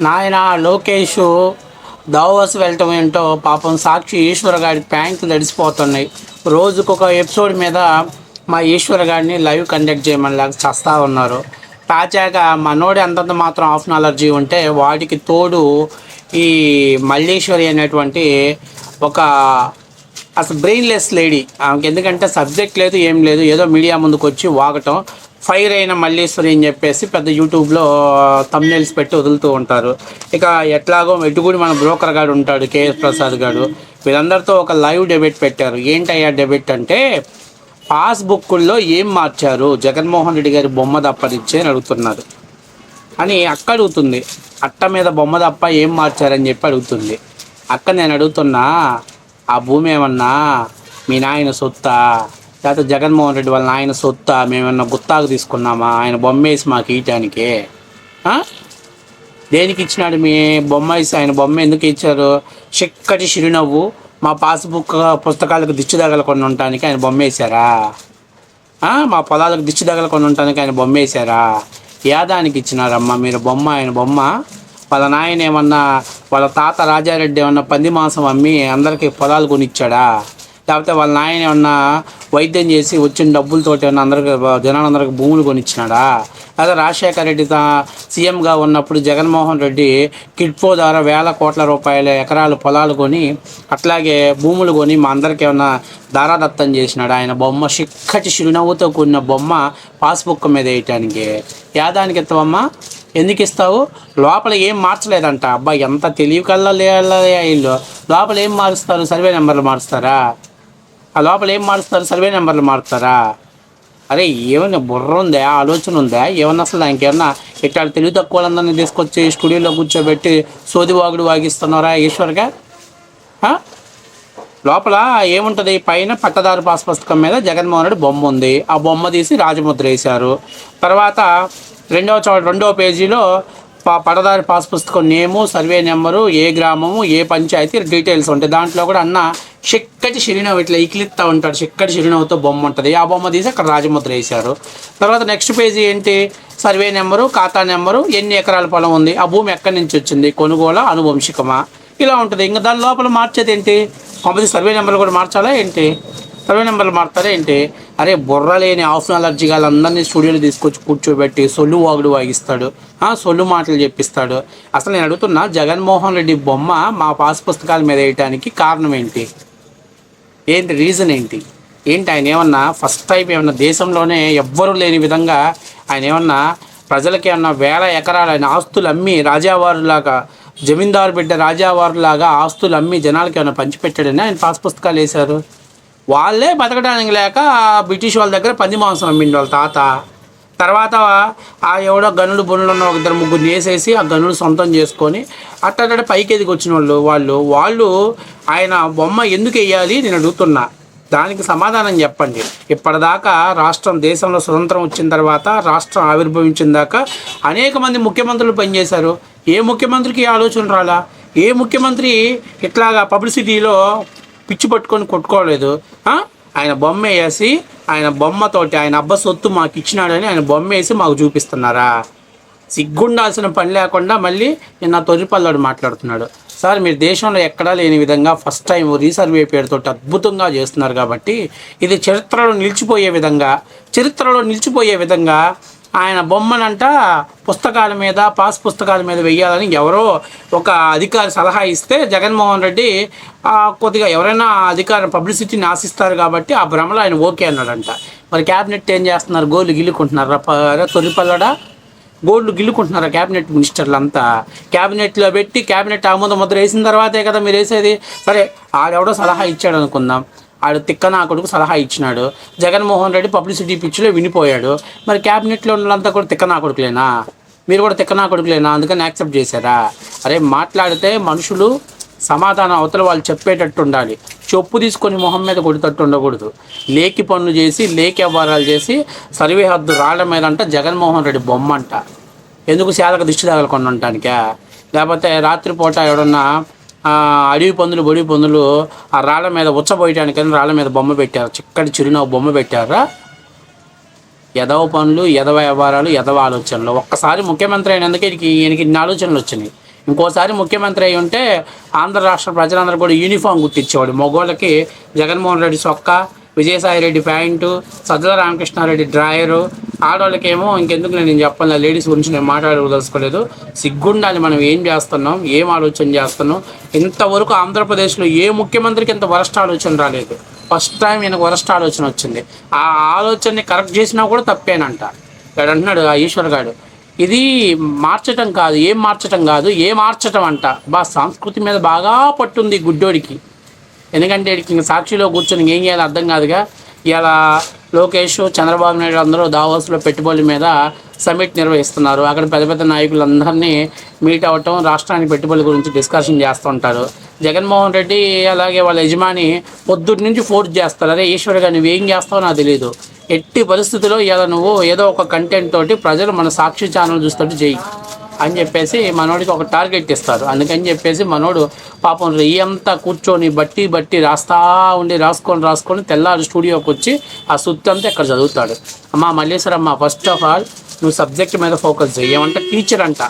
నాయన లోకేష్ దావోస్ వెళ్ళటం ఏంటో పాపం సాక్షి ఈశ్వర గారి ప్యాంట్లు తడిసిపోతున్నాయి. రోజుకొక ఎపిసోడ్ మీద మా ఈశ్వర గారిని లైవ్ కండక్ట్ చేయమని లేక చస్తా ఉన్నారు. తాజాగా మనోడి అంతంత మాత్రం ఆఫ్ అలర్జీ ఉంటే వాటికి తోడు ఈ మల్లీశ్వరి అనేటువంటి ఒక అసలు బ్రెయిన్లెస్ లేడీ ఆమెకి ఎందుకంటే సబ్జెక్ట్ లేదు ఏం లేదు ఏదో మీడియా ముందుకు వచ్చి వాగటం. ఫైర్ అయిన మల్లేశ్వరి అని చెప్పేసి పెద్ద యూట్యూబ్లో తమ్నేల్స్ పెట్టి వదులుతూ ఉంటారు. ఇక ఎట్లాగో ఎటుగుడి మన బ్రోకర్ గాడు ఉంటాడు కేఎస్ ప్రసాద్ గారు వీళ్ళందరితో ఒక లైవ్ డెబేట్ పెట్టారు. ఏంటయ్యా డెబేట్ అంటే పాస్బుక్కుల్లో ఏం మార్చారు? జగన్మోహన్ రెడ్డి గారి బొమ్మ తప్పనిచ్చే అని అడుగుతున్నారు. అని అక్క అడుగుతుంది. అట్ట మీద బొమ్మ తప్ప ఏం మార్చారని చెప్పి అడుగుతుంది. అక్క నేను అడుగుతున్నా ఆ భూమి ఏమన్నా? మీ నాయన సొత్తా? లేకపోతే జగన్మోహన్ రెడ్డి వాళ్ళ ఆయన సొత్తా మేమన్నా గుత్తాకు తీసుకున్నామా? ఆయన బొమ్మ వేసి మాకు ఇయటానికి దేనికి ఇచ్చినాడు మీ బొమ్మ వేసి? ఆయన బొమ్మ ఎందుకు ఇచ్చారు? చిక్కటి చిరునవ్వు. మా పాస్బుక్ పుస్తకాలకు దిచ్చు తగలకుండా ఉండటానికి ఆయన బొమ్మ వేశారా మా పొలాలకు దిష్టి తగలకుండా ఉండటానికి ఆయన బొమ్మ వేశారా యాదానికి ఇచ్చినారమ్మా మీరు బొమ్మ ఆయన బొమ్మ. వాళ్ళ నాయన ఏమన్నా వాళ్ళ తాత రాజారెడ్డి ఏమన్నా పంది మాంసం అమ్మి అందరికీ పొలాలు కొనిచ్చాడా? లేకపోతే వాళ్ళ నాయన ఏమన్నా వైద్యం చేసి వచ్చిన డబ్బులతోటి ఏమన్నా అందరికి జనాలందరికి భూములు కొనిచ్చినాడా? లేదా రాజశేఖర రెడ్డి తా సీఎంగా ఉన్నప్పుడు జగన్మోహన్ రెడ్డి కిడ్పో ద్వారా వేల కోట్ల రూపాయల ఎకరాలు పొలాలు కొని అట్లాగే భూములు కొని మా అందరికి ఏమన్నా దారాదత్తం చేసినాడు? ఆయన బొమ్మ చిక్కటి చిరునవ్వుతో కూడిన బొమ్మ పాస్బుక్ మీద వేయటానికి. యాదానికి ఎత్తవమ్మా? ఎందుకు ఇస్తావు? లోపల ఏం మార్చలేదంట. అబ్బా ఎంత తెలివి కల్లా వీళ్ళు. లోపల ఏం మారుస్తారు? సర్వే నెంబర్లు మారుస్తారా? ఆ లోపల ఏం మారుస్తారు సర్వే నెంబర్లు మారుతారా అరే ఏమైనా బుర్ర ఉందా? ఆలోచన ఉందా? ఏమన్నా అసలు దానికి ఏమన్నా ఇట్లా తెలివి తక్కువ వాళ్ళందరినీ తీసుకొచ్చి స్టూడియోలో కూర్చోబెట్టి సోది వాగుడు వాగిస్తున్నారా ఈశ్వర్గా? లోపల ఏముంటుంది? పైన పట్టదారు పాస్ పుస్తకం మీద జగన్మోహన్ రెడ్డి బొమ్మ ఉంది. ఆ బొమ్మ తీసి రాజముద్ర వేశారు. తర్వాత రెండవ చోట రెండవ పేజీలో ప- పట్టదారి పాస్ పుస్తకం నేము సర్వే నెంబరు ఏ గ్రామము ఏ పంచాయతీ డీటెయిల్స్ ఉంటాయి. దాంట్లో కూడా అన్న చిక్కటి చిరునవ్వు ఇట్లా ఇకిలిస్తా ఉంటాడు. చిక్కటి చిరునవ్వుతో బొమ్మ ఉంటుంది. ఆ బొమ్మ తీసి అక్కడ రాజముద్ర వేశారు. తర్వాత నెక్స్ట్ పేజీ ఏంటి? సర్వే నెంబరు ఖాతా నెంబరు ఎన్ని ఎకరాల పొలం ఉంది? ఆ భూమి ఎక్కడి నుంచి వచ్చింది? కొనుగోలు అనువంశికమా? ఇలా ఉంటుంది. ఇంకా దాని లోపల మార్చేది ఏంటి? కొంపది సర్వే నెంబర్లు కూడా మార్చాలా ఏంటి? సర్వే నెంబర్లు మారుతారా ఏంటి? అరే బుర్ర లేని ఆఫ్ అలర్జీ వాళ్ళందరినీ స్టూడియోలో తీసుకొచ్చి కూర్చోబెట్టి సొల్లు వాగుడు వాగిస్తాడు. సొల్లు మాటలు చెప్పిస్తాడు. అసలు నేను అడుగుతున్నా జగన్మోహన్ రెడ్డి బొమ్మ మా పాస్ పుస్తకాల మీద వేయటానికి కారణం ఏంటి? ఏంటి రీజన్ ఏంటి? ఏంటి ఆయన ఏమన్నా ఫస్ట్ టైం ఏమన్నా దేశంలోనే ఎవ్వరూ లేని విధంగా ఆయన ఏమన్నా ప్రజలకి ఏమన్నా వేల ఎకరాలు ఆయన ఆస్తులు అమ్మి రాజావారులాగా జమీందారు బిడ్డ రాజావారులాగా ఆస్తులు అమ్మి జనాలకి ఏమైనా పంచిపెట్టాడని ఆయన పాస్ పుస్తకాలు వేశారు? వాళ్ళే బతకడానికి లేక బ్రిటిష్ వాళ్ళ దగ్గర పంది మాంసం అమ్మిండు వాళ్ళ తాత. తర్వాత ఆ ఎవడో గనులు బొనులు ఉన్న ఒక ఇద్దరు ముగ్గురు వేసేసి ఆ గనులు సొంతం చేసుకొని అట్ట పైకి ఎదిగి వచ్చిన వాళ్ళు వాళ్ళు వాళ్ళు ఆయన బొమ్మ ఎందుకు వేయాలి నేను అడుగుతున్నా. దానికి సమాధానం చెప్పండి. ఇప్పటిదాకా రాష్ట్రం దేశంలో స్వతంత్రం వచ్చిన తర్వాత రాష్ట్రం ఆవిర్భవించిన దాకా అనేక మంది ముఖ్యమంత్రులు పనిచేశారు. ఏ ముఖ్యమంత్రికి ఆలోచన రాలా? ఏ ముఖ్యమంత్రి ఇట్లాగా పబ్లిసిటీలో పిచ్చి పట్టుకొని కొట్టుకోలేదు? ఆయన బొమ్మ వేసి ఆయన బొమ్మతోటి ఆయన అబ్బ సొత్తు మాకు ఇచ్చినాడని ఆయన బొమ్మ వేసి మాకు చూపిస్తున్నారా? సిగ్గుండాల్సిన పని లేకుండా మళ్ళీ నిన్న తొరిపల్లాడు మాట్లాడుతున్నాడు. సార్ మీరు దేశంలో ఎక్కడా లేని విధంగా ఫస్ట్ టైం రీసర్వే పేరుతో అద్భుతంగా చేస్తున్నారు కాబట్టి ఇది చరిత్రలో నిలిచిపోయే విధంగా చరిత్రలో నిలిచిపోయే విధంగా ఆయన బొమ్మనంట పుస్తకాల మీద పాస్ పుస్తకాల మీద వెయ్యాలని ఎవరో ఒక అధికారి సలహా ఇస్తే జగన్మోహన్ రెడ్డి కొద్దిగా ఎవరైనా అధికారం పబ్లిసిటీని ఆశిస్తారు కాబట్టి ఆ భ్రమలో ఆయన ఓకే అన్నాడంట. మరి క్యాబినెట్ ఏం చేస్తున్నారు? గోళ్ళు గిల్లుకుంటున్నారా. తొలిపల్లడా గోల్డ్ గిల్లుకుంటున్నారు క్యాబినెట్ మినిస్టర్లు అంతా క్యాబినెట్లో పెట్టి క్యాబినెట్ ఆమోద ముద్ర వేసిన తర్వాతే కదా మీరు వేసేది. సరే ఆడెవడో సలహా ఇచ్చాడు అనుకుందాం ఆడు తిక్కనాకుడుకు సలహా ఇచ్చినాడు. జగన్మోహన్ రెడ్డి పబ్లిసిటీ పిచ్చిలో వినిపోయాడు. మరి క్యాబినెట్లో ఉన్న వాళ్ళంతా కూడా తిక్కనాకుడుకులేనా మీరు కూడా తిక్కనాకుడుకులేనా అందుకని యాక్సెప్ట్ చేశారా? అరే మాట్లాడితే మనుషులు సమాధానం అవతల వాళ్ళు చెప్పేటట్టు ఉండాలి. చెప్పు తీసుకొని మొహం మీద కొడితట్టు ఉండకూడదు. లేకి పనులు చేసి లేకి వ్యవహారాలు చేసి సర్వే హద్దు రాళ్ళ మీద అంట జగన్మోహన్ రెడ్డి బొమ్మ అంట ఎందుకు సేదక దిష్టి తగలకుండా ఉండటానికా? లేకపోతే రాత్రిపూట ఎవడన్నా అడవి పందులు బొడి పందులు ఆ రాళ్ళ మీద ఉచ్చబోయటానికని రాళ్ళ మీద బొమ్మ పెట్టారు. చిక్కటి చిరునవ్వు బొమ్మ పెట్టారా? ఎదవ పనులు ఎదవ వ్యవహారాలు ఎదవ ఆలోచనలు. ఒక్కసారి ముఖ్యమంత్రి అయినందుకే ఈయనకి ఈయనకి ఇన్ని ఆలోచనలు వచ్చినాయి. ఇంకోసారి ముఖ్యమంత్రి అయి ఉంటే ఆంధ్ర రాష్ట్ర ప్రజలందరూ కూడా యూనిఫామ్ గుర్తించేవాడు మగోళ్ళకి జగన్మోహన్ రెడ్డి సొక్క విజయసాయి రెడ్డి ప్యాంటు సజ్జల రామకృష్ణారెడ్డి డ్రాయరు. ఆడవాళ్ళకేమో ఇంకెందుకు నేను చెప్పాలి లేడీస్ గురించి నేను మాట్లాడదలుచుకోలేదు సిగ్గుండాలి మనం ఏం చేస్తున్నాం ఏం ఆలోచన చేస్తున్నాం ఇంతవరకు ఆంధ్రప్రదేశ్లో ఏ ముఖ్యమంత్రికి ఇంత వరస్ట్ ఆలోచన రాలేదు. ఫస్ట్ టైం ఈయనకు వరస్ట్ ఆలోచన వచ్చింది. ఆ ఆలోచనని కరెక్ట్ చేసినా కూడా తప్పేనంట. ఇక్కడ అంటున్నాడు ఆ ఈశ్వర్ గారు ఇది మార్చటం కాదు ఏం మార్చటం కాదు ఏ మార్చటం అంట. బా సంస్కృతి మీద బాగా పట్టుంది గుడ్డోడికి. ఎందుకంటే ఇంక సాక్షిలో కూర్చొని ఏం చేయాలో అర్థం కాదుగా. ఇలా లోకేష్ చంద్రబాబు నాయుడు అందరూ దావోస్లో పెట్టుబడుల మీద సమిట్ నిర్వహిస్తున్నారు. అక్కడ పెద్ద పెద్ద నాయకులందరినీ మీట్ అవ్వటం రాష్ట్రానికి పెట్టుబడుల గురించి డిస్కషన్ చేస్తుంటారు జగన్మోహన్ రెడ్డి అలాగే వాళ్ళ యజమాని పొద్దుటి నుంచి ఫోర్స్ చేస్తారు. అరే ఈశ్వర్ నువ్వేం చేస్తావో నాకు తెలియదు ఎట్టి పరిస్థితుల్లో ఇలా నువ్వు ఏదో ఒక కంటెంట్ తోటి ప్రజలు మన సాక్షి ఛానల్ చూస్తుంటే చేయి అని చెప్పేసి మనోడికి ఒక టార్గెట్ ఇస్తారు. అందుకని చెప్పేసి మనోడు పాపం రెయ్యంతా కూర్చొని బట్టి బట్టి రాస్తా ఉండి రాసుకొని రాసుకొని తెల్లారు స్టూడియోకి వచ్చి ఆ సుత్తి అంతా ఇక్కడ చదువుతాడు? అమ్మా మల్లేశ్వరమ్మ ఫస్ట్ ఆఫ్ ఆల్ నువ్వు సబ్జెక్ట్ మీద ఫోకస్ చేయమంటే టీచర్ అంట.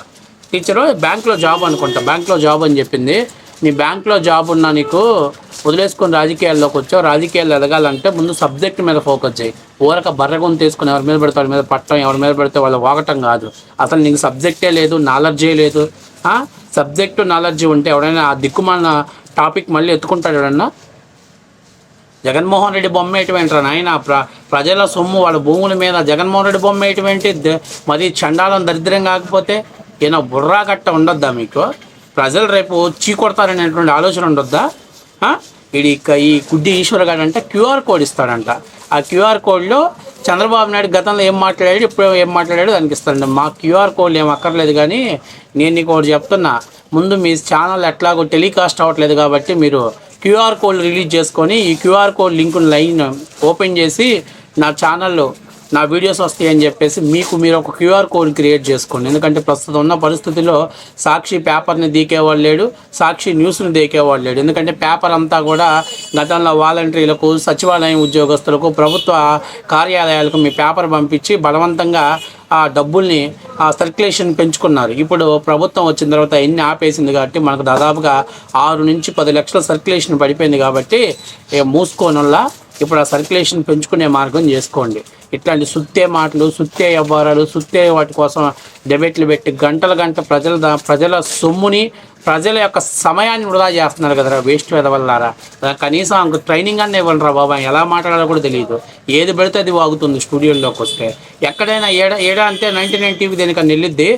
టీచరు బ్యాంక్లో జాబ్ అనుకుంటా. బ్యాంక్లో జాబ్ అని చెప్పింది. నీ బ్యాంక్లో జాబ్ ఉన్నా నీకు వదిలేసుకొని రాజకీయాల్లోకి వచ్చావు. రాజకీయాలు ఎదగాలంటే ముందు సబ్జెక్ట్ మీద ఫోకస్ చేయి ఊరక బర్రగొని తీసుకుని ఎవరి మీద పెడితే వాళ్ళ మీద పట్టడం ఎవరి మీద పెడితే వాళ్ళు వాగటం కాదు. అసలు నీకు సబ్జెక్టే లేదు నాలెడ్జే లేదు. సబ్జెక్టు నాలెడ్జీ ఉంటే ఎవడైనా ఆ దిక్కుమాలిన టాపిక్ మళ్ళీ ఎత్తుకుంటాడు ఎవడన్నా? జగన్మోహన్ రెడ్డి బొమ్మ వేయటమేంట్రా నాయన? ప్ర ప్రజల సొమ్ము వాళ్ళ భూముల మీద జగన్మోహన్ రెడ్డి బొమ్మ వేయటమేంటి మరి చండాలం దరిద్రం కాకపోతే ఈయన బుర్రా గట్ట ఉండొద్దా మీకు? ప్రజలు రేపు చీకొడతారనేటువంటి ఆలోచన ఉండొద్దా? ఇది ఈడి ఈ గుడ్డి ఈశ్వర్ గారు అంటే క్యూఆర్ కోడ్ ఇస్తాడంట. ఆ క్యూఆర్ కోడ్లో చంద్రబాబు నాయుడు గతంలో ఏం మాట్లాడాడు ఇప్పుడు ఏం మాట్లాడాడు దానికి ఇస్తాడంట మా క్యూఆర్ కోడ్లు ఏం అక్కర్లేదు కానీ నేను నీకు ఒకటి చెప్తున్నా. ముందు మీ ఛానల్ ఎట్లాగో టెలికాస్ట్ అవ్వట్లేదు కాబట్టి మీరు క్యూఆర్ కోడ్ రిలీజ్ చేసుకొని ఈ QR code link line open చేసి నా ఛానల్లో నా వీడియోస్ వస్తాయని చెప్పేసి మీకు మీరు ఒక క్యూఆర్ కోడ్ క్రియేట్ చేసుకోండి. ఎందుకంటే ప్రస్తుతం ఉన్న పరిస్థితిలో సాక్షి పేపర్ని దీకేవాడు లేడు సాక్షి న్యూస్ని దీకేవాడు లేడు. ఎందుకంటే పేపర్ అంతా కూడా గతంలో వాలంటీర్లకు సచివాలయం ఉద్యోగస్తులకు ప్రభుత్వ కార్యాలయాలకు మీ పేపర్ పంపించి బలవంతంగా ఆ డబ్బుల్ని ఆ సర్క్యులేషన్ పెంచుకున్నారు. ఇప్పుడు ప్రభుత్వం వచ్చిన తర్వాత ఎన్ని ఆపేసింది కాబట్టి మనకు దాదాపుగా ఆరు నుంచి పది లక్షల సర్క్యులేషన్ పడిపోయింది కాబట్టి మూసుకోనల్లా. ఇప్పుడు ఆ సర్క్యులేషన్ పెంచుకునే మార్గం చేసుకోండి. ఇట్లాంటి సుత్తే మాటలు సుత్తే వ్యవహారాలు సుత్తే వాటి కోసం డెబెట్లు పెట్టి గంటల గంట ప్రజల దా- ప్రజల సొమ్ముని ప్రజల యొక్క సమయాన్ని వృధా చేస్తున్నారు కదరా వేస్ట్ వెదవల్లారా. కనీసం ఆమెకు ట్రైనింగ్ అన్నీ ఇవ్వండిరా బాబా ఎలా మాట్లాడాలో కూడా తెలియదు. ఏది పెడితే అది వాగుతుంది స్టూడియోలోకి వస్తే. ఎక్కడైనా ఏడ ఏడా అంటే నైంటీ నైన్ టీవీ దేనికన్నా వెళ్ళిద్ది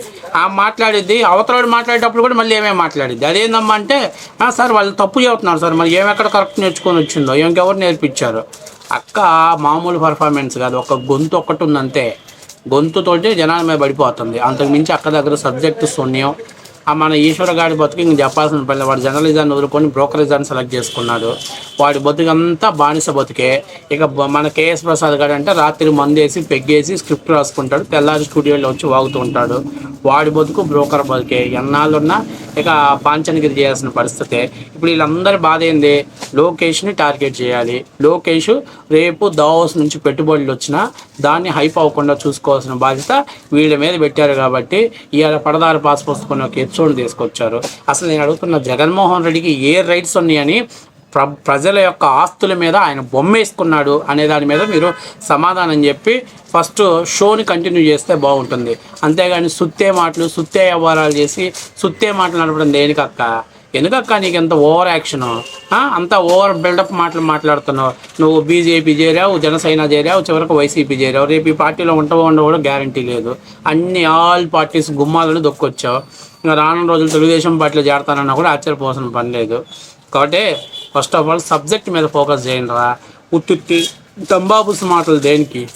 ఆ మాట్లాడిద్ది అవతలడు మాట్లాడేటప్పుడు కూడా మళ్ళీ ఏమేమి మాట్లాడిద్ది. అదేందమ్మా అంటే సార్ వాళ్ళు తప్పు చెబుతున్నారు సార్ మరి ఏమెక్కడ కరెక్ట్ నేర్చుకొని వచ్చిందో ఇంకెవరు నేర్పించారు? అక్క మామూలు పర్ఫార్మెన్స్ కాదు ఒక గొంతు ఒక్కటి ఉందంతే. గొంతుతోటి జనాల మీద పడిపోతుంది. అంతకు మించి అక్క దగ్గర సబ్జెక్ట్ శూన్యం మన ఈశ్వర గారి బతుకు ఇంక చెప్పాల్సిన పని వాడు జర్నలిజాన్ని వదులుకొని బ్రోకరేజాన్ని సెలెక్ట్ చేసుకున్నాడు. వాడి బతుకంతా బానిస బతుకే. ఇక మన కేఎస్ ప్రసాద్ గారు అంటే రాత్రి మందేసి పెగ్గేసి స్క్రిప్ట్ రాసుకుంటాడు. తెల్లారి స్టూడియోలో వచ్చి వాగుతూ ఉంటాడు. వాడి బతుకు బ్రోకర్ బతుకే. ఎన్నాళ్ళున్నా ఇక పాంచనగిరి చేయాల్సిన పరిస్థితే. ఇప్పుడు వీళ్ళందరి బాధ ఏంది? లోకేష్ని టార్గెట్ చేయాలి. లోకేష్ రేపు దావోస్ నుంచి పెట్టుబడులు వచ్చినా దాన్ని హైప్ అవ్వకుండా చూసుకోవాల్సిన బాధ్యత వీళ్ళ మీద పెట్టారు కాబట్టి ఇవాళ పడదారు పాస్ పుస్తకం ఒక ఎపిసోడ్ తీసుకొచ్చారు. అసలు నేను అడుగుతున్న జగన్మోహన్ రెడ్డికి ఏ రైట్స్ ఉన్నాయని ప్ర ప్రజల యొక్క ఆస్తుల మీద ఆయన బొమ్మేసుకున్నాడు అనే దాని మీద మీరు సమాధానం చెప్పి ఫస్ట్ షోని కంటిన్యూ చేస్తే బాగుంటుంది. అంతేగాని సుత్తే మాటలు సుత్తే వ్యవహారాలు చేసి సుత్తే మాటలు నడపడం దేనికక్క? ఎందుకక్క నీకు ఎంత ఓవర్ యాక్షన్? అంత ఓవర్ బిల్డప్ మాటలు మాట్లాడుతున్నావు. నువ్వు బీజేపీ చేరావు జనసేన చేరావు చివరకు వైసీపీ చేరావు. రేపు ఈ పార్టీలో ఉంటావో ఉండవో కూడా గ్యారంటీ లేదు. అన్ని ఆల్ పార్టీస్ గుమ్మాలను దొక్కొచ్చావు. ఇంకా రానున్న రోజులు తెలుగుదేశం పార్టీలో చేరతానన్నా కూడా ఆశ్చర్యపోవాల్సిన పని లేదు. కాబట్టి ఫస్ట్ ఆఫ్ ఆల్ సబ్జెక్ట్ మీద ఫోకస్ చేయండి రా ఉత్తుత్తి తంబాబుస్ మాటలు దేనికి?